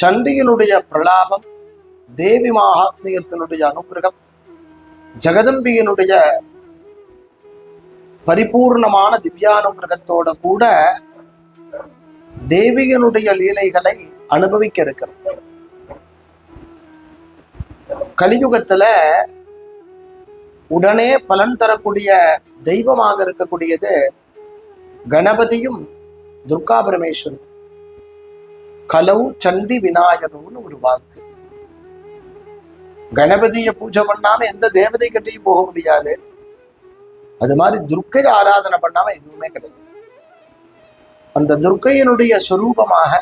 சண்டியினுடைய பிரலாபம் தேவி மகாத்மியத்தினுடைய அனுகிரகம் ஜெகதம்பியினுடைய பரிபூர்ணமான திவ்யானுகிரகத்தோட கூட தேவியனுடைய லீலைகளை அனுபவிக்க இருக்கிறோம் கலியுகத்துல உடனே பலன் தரக்கூடிய தெய்வமாக இருக்கக்கூடியது கணபதியும் துர்கா பரமேஸ்வரன் கலவு சந்தி விநாயகம்னு ஒரு வாக்கு. கணபதியை பூஜை பண்ணாம எந்த தேவதை கிட்டையும் போக முடியாது. அது மாதிரி துர்க்கை ஆராதனை பண்ணாம எதுவுமே கிடையாது. அந்த துர்க்கையினுடைய சொரூபமாக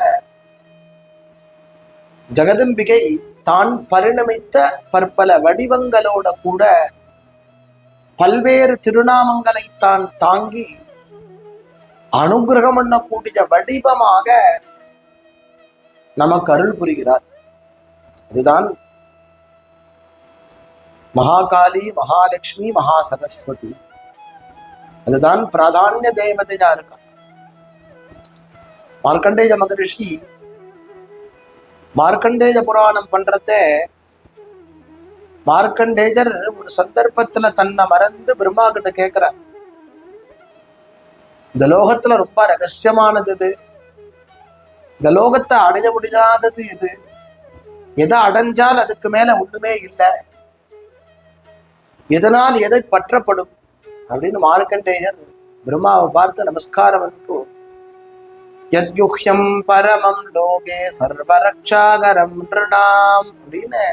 ஜெகதம்பிகை தான் பரிணமித்த பற்பல வடிவங்களோட கூட பல்வேறு திருநாமங்களை தான் தாங்கி அனுகிரகம் பண்ணக்கூடிய வடிவமாக நமக்கு அருள் புரிகிறார். அதுதான் மகாகாலி மகாலட்சுமி மகா சரஸ்வதி அதுதான் பிராதானிய தேவதையா இருக்கா? மார்க்கண்டேய மகரிஷி மார்க்கண்டேய புராணம் பண்றத மார்க்கண்டேஜர் ஒரு சந்தர்ப்பத்துல தன்னை மறந்து பிரம்மா கிட்ட கேட்கிறார் இந்த லோகத்துல ரொம்ப ரகசியமானது இது. இந்த லோகத்தை அடைய முடியாதது இது. எதை அடைஞ்சால் அதுக்கு மேல ஒண்ணுமே இல்லை. எதனால் எதை பற்றப்படும்? அப்படின்னு மார்க்கண்டேயர் பிரம்மாவை பார்த்து நமஸ்காரம் பண்ணிட்டு யத்யுஹ்யம் பரமம் லோகே சர்வரக்ஷாகரம் நிருணாம் அப்படின்னு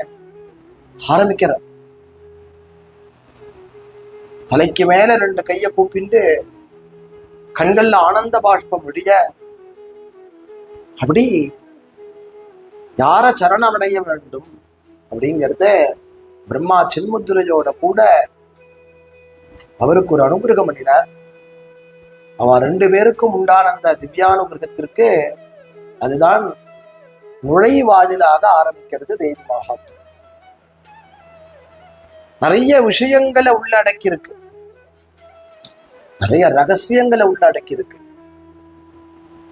ஆரம்பிக்கிறார். தலைக்கு மேல ரெண்டு கையை கூப்பிண்டு கண்கள்ல ஆனந்த பாஷ்பம் முடிய அப்படி யார சரணமடைய வேண்டும் அப்படிங்கிறத பிரம்மா சின்முத்துரையோட கூட அவருக்கு ஒரு அனுகிரகம் பண்ணினார். அவ ரெண்டு பேருக்கும் உண்டான அந்த திவ்யானுகிரகத்திற்கு அதுதான் நுழைவாதிலாக ஆரம்பிக்கிறது தேவி மகாத். நிறைய விஷயங்களை உள்ளடக்கி இருக்கு நிறைய ரகசியங்களை உள்ளடக்கி இருக்கு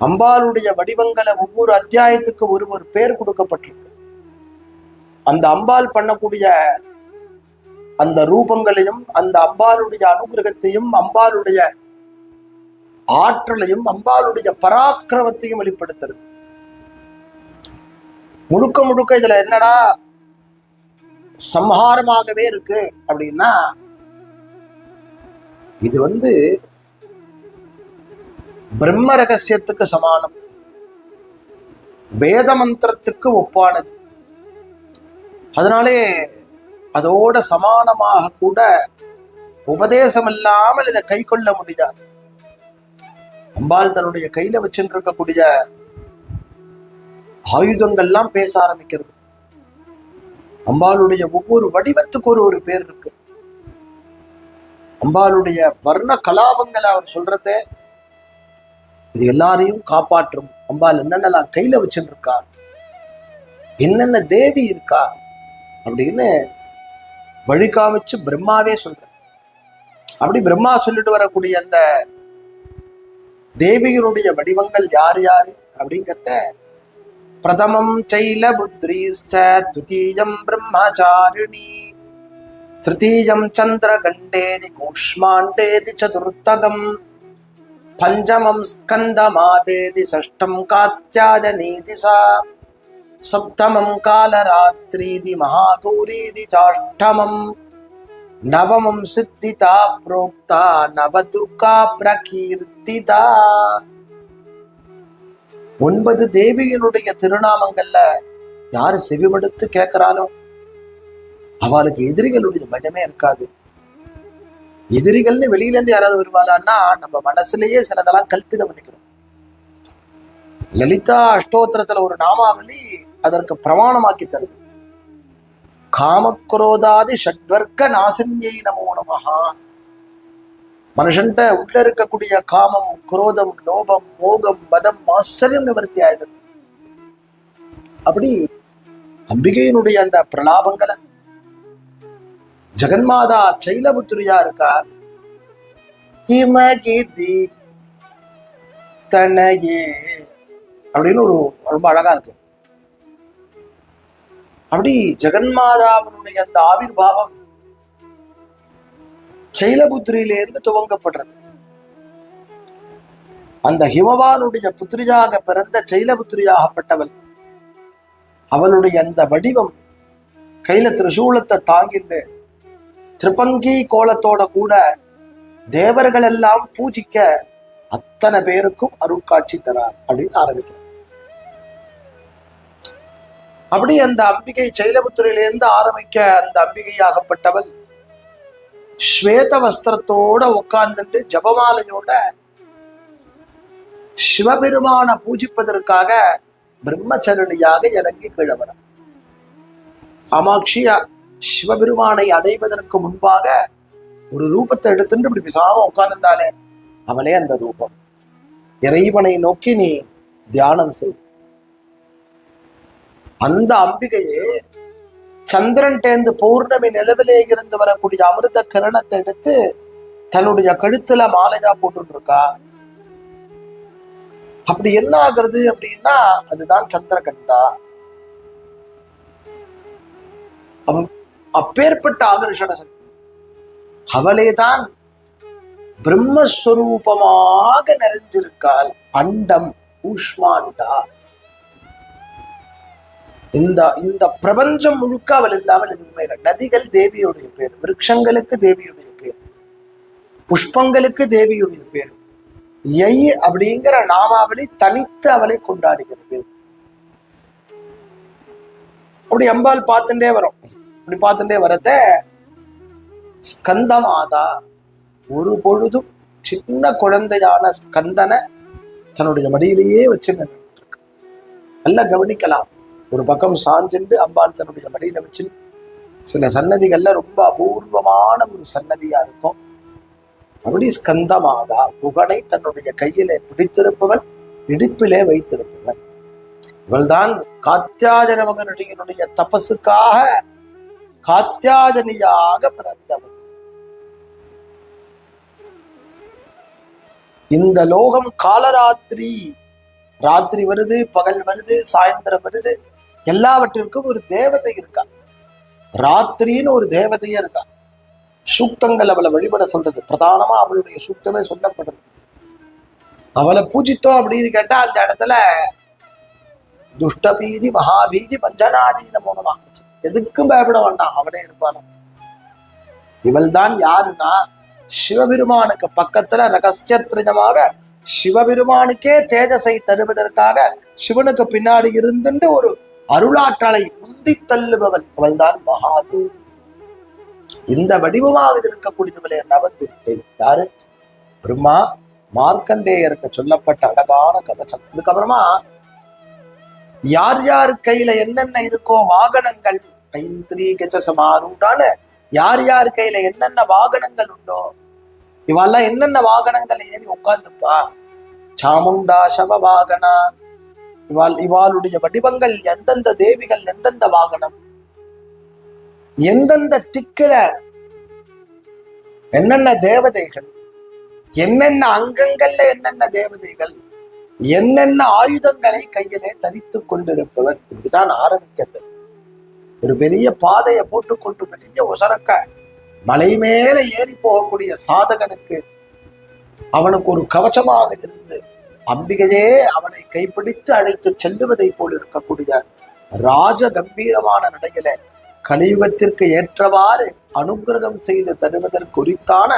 அம்பாளுடைய வடிவங்களை ஒவ்வொரு அத்தியாயத்துக்கு ஒரு ஒரு பேர் கொடுக்கப்பட்டிருக்கு. அந்த அம்பாள் பண்ணக்கூடிய அந்த ரூபங்களையும் அந்த அம்பாளுடைய அனுகிரகத்தையும் அம்பாளுடைய ஆற்றலையும் அம்பாளுடைய பராக்கிரமத்தையும் வெளிப்படுத்துறது. முழுக்க முழுக்க இதுல என்னடா சம்ஹாரமாகவே இருக்கு அப்படின்னா இது வந்து பிரம்ம ரகசியத்துக்கு சமானம். வேத மந்திரத்துக்கு ஒப்பானது. அதனாலே அதோட சமானமாக கூட உபதேசம் இல்லாமல் இதை கை கொள்ள முடியாது அம்பாள் தன்னுடைய கையில வச்சுருக்கக்கூடிய ஆயுதங்கள்லாம் பேச ஆரம்பிக்கிறது. அம்பாளுடைய ஒவ்வொரு வடிவத்துக்கு ஒரு ஒரு பேர் இருக்கு. அம்பாளுடைய வர்ண கலாபங்களை அவர் சொல்றதே இது எல்லாரையும் காப்பாற்றும். அம்பாள் என்னென்னலாம் கையில வச்சுருக்கா? என்னென்ன தேவி இருக்கா? அப்படின்னு வழி காமிச்சு பிரம்மாவே சொல்ற. அப்படி பிரம்மா சொல்லிட்டு வரக்கூடிய அந்த தேவியினுடைய வடிவங்கள் யார் யாரு? அப்படிங்கிறத பிரதமம் சைல புத்ரீஷ்ட துதீயம் பிரம்மச்சாரிணி திருத்தீயம் சந்திரகண்டேதி கூஷ்மாண்டேதி சதுர்த்தகம். பஞ்சமம் ஸ்கந்தமாதேதி ஷஷ்டம் காத்தியாயனீதி சா. சப்தமம் காலராத்திரீதி மகாகௌரீதி சாஷ்டமம். நவமம் சித்திதா புரோக்தா நவதுர்கா பிரகீர்த்திதா. ஒன்பது தேவியினுடைய திருநாமங்கள்ல யாரு செவிமடுத்து கேட்கிறாலும் அவளுக்கு எதிரிகளுடைய பயமே இருக்காது. எதிரிகள்னு வெளியில இருந்து யாராவது வருவாளான்னா நம்ம மனசுலயே சிலதெல்லாம் கல்பிதம் பண்ணிக்கிறோம். லலிதா அஷ்டோத்திரத்துல ஒரு நாமாவளி அதற்கு பிரமாணமாக்கி தருது. காமக்ரோதாதி ஷட்வர்க்க நாசின்யை நமோ நமஹா. மனுஷன்ட்ட உள்ள இருக்கக்கூடிய காமம் குரோதம் லோபம் மோகம் மதம் ஆச்சரியம் நிவர்த்தி ஆயிடும் அப்படி அம்பிகையினுடைய அந்த பிரலாபங்களை ஜெகன்மாதா சைலபுத்திரியா இருக்கா ஹிமகிரி தனையே அப்படின்னு ஒரு ரொம்ப அழகா இருக்கு. அப்படி ஜெகன்மாதாவினுடைய அந்த ஆவிர்வாவம் சைலபுத்திரியிலிருந்து துவங்கப்படுறது. அந்த ஹிமவானுடைய புத்திரியாக பிறந்த சைலபுத்திரியாகப்பட்டவள் அவளுடைய அந்த வடிவம் கையில திரிசூலத்தை தாங்கிட்டு திரிபங்கி கோலத்தோட கூட தேவர்கள் எல்லாம் பூஜிக்க அத்தனை பேருக்கும் அருட்காட்சி தரார் அப்படின்னு ஆரம்பிக்கிறார். அப்படி அந்த அம்பிகை சைலபுத்திரியிலிருந்து ஆரம்பிக்க அந்த அம்பிகையாகப்பட்டவள் ஸ்வேத வஸ்திரத்தோட உட்கார்ந்துட்டு ஜபமாலையோட சிவபெருமான பூஜிப்பதற்காக பிரம்மச்சரணியாக இறங்கி கீழே காமாட்சி சிவபெருமானை அடைவதற்கு முன்பாக ஒரு ரூபத்தை எடுத்துட்டு இப்படி பிசாம உட்கார்ந்துட்டாலே அவளே அந்த ரூபம். இறைவனை நோக்கி நீ தியானம் செய். அந்த அம்பிகையே சந்திரன் டேந்து பௌர்ணமி நிலவிலே இருந்து வரக்கூடிய அமிர்த கிரணத்தை எடுத்து தன்னுடைய கழுத்துல மாலையா போட்டு இருக்கா அப்படி என்ன ஆகுறது அப்படின்னா அதுதான் சந்திரகண்டா. அவன் அப்பேற்பட்ட ஆகர்ஷண சக்தி. அவளே தான் பிரம்மஸ்வரூபமாக நிறைஞ்சிருக்காள் அண்டம் ஊஷ்மாண்டா. இந்த இந்த பிரபஞ்சம் முழுக்க அவள் இல்லாமல் எதுவுமே இல்லை. நதிகள் தேவியுடைய பேர் விருட்சங்களுக்கு தேவியுடைய பேர் புஷ்பங்களுக்கு தேவியுடைய பேர். யை அப்படிங்கிற நாமாவளி தனித்து அவளை கொண்டாடுகிறது. அப்படி அம்பாள் பார்த்துட்டே வரும். அப்படி பார்த்துட்டே வரத ஸ்கந்தமாதா. ஒரு பொழுதும் சின்ன குழந்தையான ஸ்கந்தனை தன்னுடைய மடியிலேயே வச்சு நின்றுட்டு நல்லா கவனிக்கலாம். ஒரு பக்கம் சாஞ்சுண்டு அம்பாள் தன்னுடைய மடியில வச்சு சில சன்னதிகள்ல ரொம்ப அபூர்வமான ஒரு சன்னதியா இருக்கும். அப்படி ஸ்கந்தமாதா புகனை தன்னுடைய கையிலே பிடித்திருப்பவள் இடுப்பிலே வைத்திருப்பவள் இவள்தான் காத்தியாஜன மகனுடைய தபசுக்காக காத்தியாஜனியாக பிறந்தவன். இந்த லோகம் காலராத்திரி. ராத்திரி வருது பகல் வருது சாயந்தரம் வருது. எல்லாவற்றிற்கும் ஒரு தேவதை இருக்கா ராத்திரின்னு ஒரு தேவதையே இருக்கா சூக்தங்கள் அவளை வழிபட சொல்றது. பிரதானமா அவளுடைய சூக்தமே சொல்லப்படுறது அவளை பூஜித்தோம் அப்படின்னு கேட்டா அந்த இடத்துல துஷ்டபீதி மகாபீதி பஞ்சநாதீன மூலமா எதுக்கும் பயப்பட வேண்டாம். அவனே இருப்பானோ. இவள் தான் யாருன்னா சிவபெருமானுக்கு பக்கத்துல ரகசியத்ரிஜமாக சிவபெருமானுக்கே தேஜஸை தருவதற்காக சிவனுக்கு பின்னாடி இருந்துட்டு ஒரு அருளாற்றலை உந்தி தள்ளுபவள் அவள்தான் மகாதேவி இந்த வடிவமாக இருக்கக்கூடியவளே நவதுர்க்கை. யாரு? பிரம்மா மார்க்கண்டேயருக்கு சொல்லப்பட்ட அழகான கவசம். அதுக்கப்புறமா யார் யார் கையில என்னென்ன இருக்கோ வாகனங்கள் ஐந்திரி கஜசமானூட்டான யார் யார் கையில என்னென்ன வாகனங்கள் உண்டோ இவெல்லாம் என்னென்ன வாகனங்கள் ஏறி உட்கார்ந்துப்பா? சாமுண்டா சவ வாகனா இவாள் இவாளுடைய வடிவங்கள் எந்தெந்த தேவிகள் எந்தெந்த வாகனம்? எந்தெந்த திக்கில என்னென்ன தேவதைகள்? என்னென்ன அங்கங்கள்ல என்னென்ன தேவதைகள்? என்னென்ன ஆயுதங்களை கையிலே தரித்து கொண்டிருப்பவர்? இப்படிதான் ஆரம்பிக்கிறது ஒரு பெரிய பாதையை போட்டுக்கொண்டு பெரிய உசரக்க மலை மேல ஏறி போகக்கூடிய சாதகனுக்கு அவனுக்கு ஒரு கவச்சமாக இருந்து அம்பிகையே அவனை கைப்பிடித்து அழைத்து செல்லுவதை போல் இருக்கக்கூடிய ராஜ கம்பீரமான நடையில கலியுகத்திற்கு ஏற்றவாறு அனுகிரகம் செய்து தருவதற்குரித்தான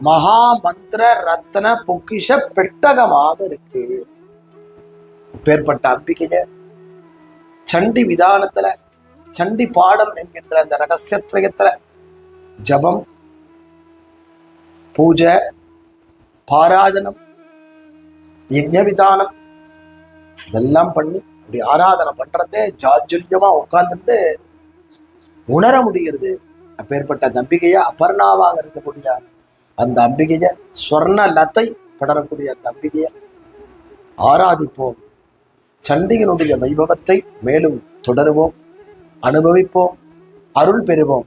மகா மந்திர ரத்ன பொக்கிஷ பெட்டகமாக இருக்கு. பேர்பட்ட அம்பிகைய சண்டி விதானத்துல சண்டி பாடம் என்கின்ற அந்த ரகசியத்திரயத்தில் ஜபம் பூஜை பாராஜனம் யஜ்ஞவிதானம் இதெல்லாம் பண்ணி அப்படி ஆராதனை பண்றதே ஜாஜுல்யமாக உட்கார்ந்துட்டு உணர முடிகிறது. அப்பேற்பட்ட நம்பிக்கையை அபர்ணாவாக இருக்கக்கூடிய அந்த அம்பிகையை சொர்ண லத்தை படரக்கூடிய அந்த அம்பிகையை ஆராதிப்போம். சண்டிகனுடைய வைபவத்தை மேலும் தொடருவோம். அனுபவிப்போம் அருள் பெறுவோம்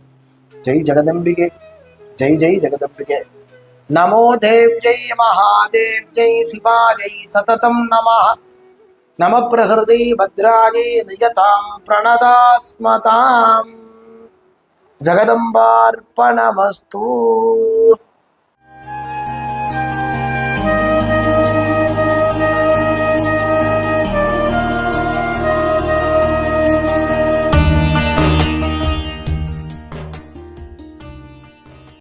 ஜெய் ஜெகதம்பிகே ஜெய் ஜெய் ஜெகதம்பிகே நமோ தேவ்யை மகாதேவ்யை சிவாஜை சததம் நமः நம பிரகிருதி பத்ராஜே நியதாம் பிரணதாஸ்மதாம் ஜகதம்பார்ப்பணமஸ்து